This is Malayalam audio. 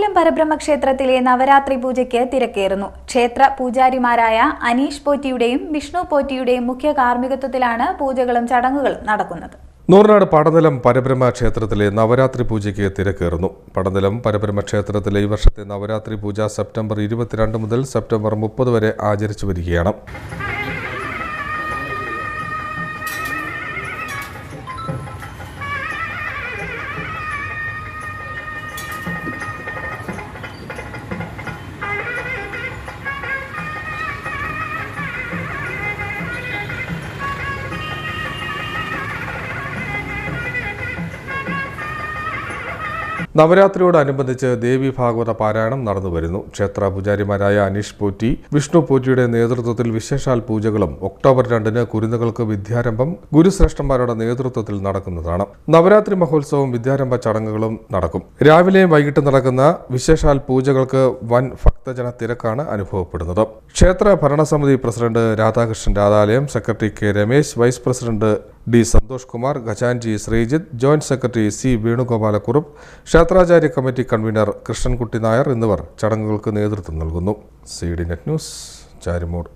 പടനിലം പരബ്രഹ്മ ക്ഷേത്രത്തിലെ നവരാത്രി പൂജയ്ക്ക് തിരക്കേറുന്നു. ക്ഷേത്ര പൂജാരിമാരായ അനീഷ് പോറ്റിയുടെയും വിഷ്ണു പോറ്റിയുടെയും മുഖ്യ കാർമ്മികത്വത്തിലാണ് പൂജകളും ചടങ്ങുകളും നടക്കുന്നത്. നൂറിനാട് പടനിലം പരബ്രഹ്മ ക്ഷേത്രത്തിലെ നവരാത്രി പൂജയ്ക്ക് തിരക്കേറുന്നു. പടനിലം പരബ്രഹ്മ ക്ഷേത്രത്തിലെ ഈ വർഷത്തെ നവരാത്രി പൂജ സെപ്റ്റംബർ ഇരുപത്തിരണ്ട് മുതൽ സെപ്റ്റംബർ മുപ്പത് വരെ ആചരിച്ചു വരികയാണ്. നവരാത്രിയോടനുബന്ധിച്ച് ദേവി ഭാഗവത പാരായണം നടന്നു വരുന്നു ക്ഷേത്ര പൂജാരിമാരായ അനീഷ് പോറ്റി വിഷ്ണു പോറ്റിയുടെ നേതൃത്വത്തിൽ വിശേഷാൽ പൂജകളും ഒക്ടോബർ രണ്ടിന് കുരുന്നുകൾക്ക് വിദ്യാരംഭം ഗുരുശ്രേഷ്ഠന്മാരുടെ നേതൃത്വത്തിൽ നടക്കുന്നതാണ്. നവരാത്രി മഹോത്സവം വിദ്യാരംഭ ചടങ്ങുകളും നടക്കും. രാവിലെയും വൈകിട്ട് നടക്കുന്ന വിശേഷാൽ പൂജകൾക്ക് വൻ ഭക്തജന തിരക്കാണ് അനുഭവപ്പെടുന്നത്. ക്ഷേത്ര ഭരണസമിതി president Radhakrishnan Radhalayam secretary K Ramesh vice president D Santhosh Kumar ഖജാൻജി Sreejith joint secretary C Venugopalakkurup ക്ഷേത്രാചാര്യ committee convener Krishnankutty Nair എന്നിവർ ചടങ്ങുകൾക്ക് നേതൃത്വം നൽകുന്നു. C D net news Charimoodu.